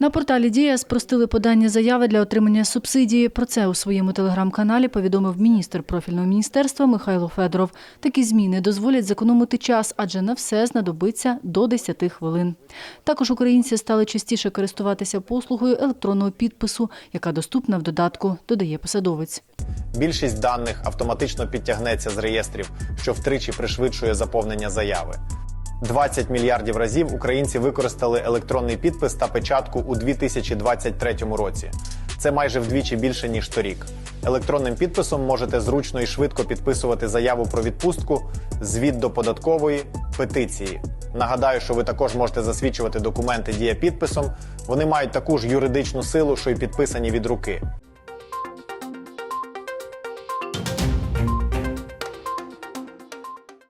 На порталі Дія спростили подання заяви для отримання субсидії. Про це у своєму телеграм-каналі повідомив міністр профільного міністерства Михайло Федоров. Такі зміни дозволять зекономити час, адже на все знадобиться до 10 хвилин. Також українці стали частіше користуватися послугою електронного підпису, яка доступна в додатку, додає посадовець. Більшість даних автоматично підтягнеться з реєстрів, що втричі пришвидшує заповнення заяви. 20 мільярдів разів українці використали електронний підпис та печатку у 2023 році. Це майже вдвічі більше ніж торік. Електронним підписом можете зручно і швидко підписувати заяву про відпустку, звіт до податкової, петиції. Нагадаю, що ви також можете засвідчувати документи дія підписом. Вони мають таку ж юридичну силу, що й підписані від руки.